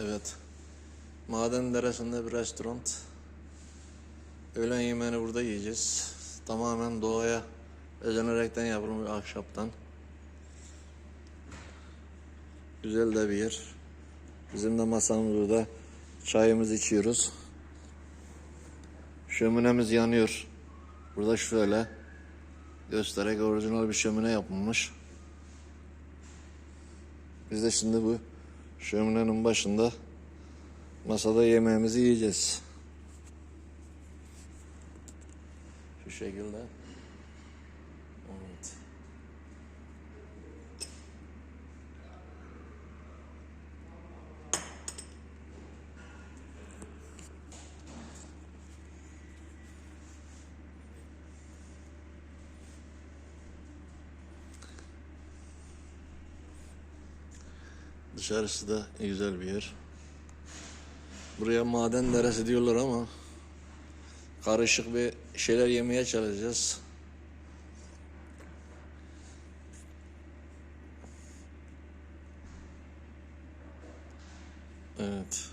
Evet. Maden Deresi'nde bir restoran. Öğlen yemeğini burada yiyeceğiz. Tamamen doğaya özenerekten yapılmış ahşaptan. Güzel de bir yer. Bizim de masamız burada. Çayımızı içiyoruz. Şöminemiz yanıyor. Burada şöyle göstererek orijinal bir şömine yapılmış. Biz de şimdi bu şöminenin başında masada yemeğimizi yiyeceğiz. Şu şekilde. Evet. Dışarısı da güzel bir yer. Buraya maden deresi diyorlar ama karışık bir şeyler yemeye çalışacağız. Evet.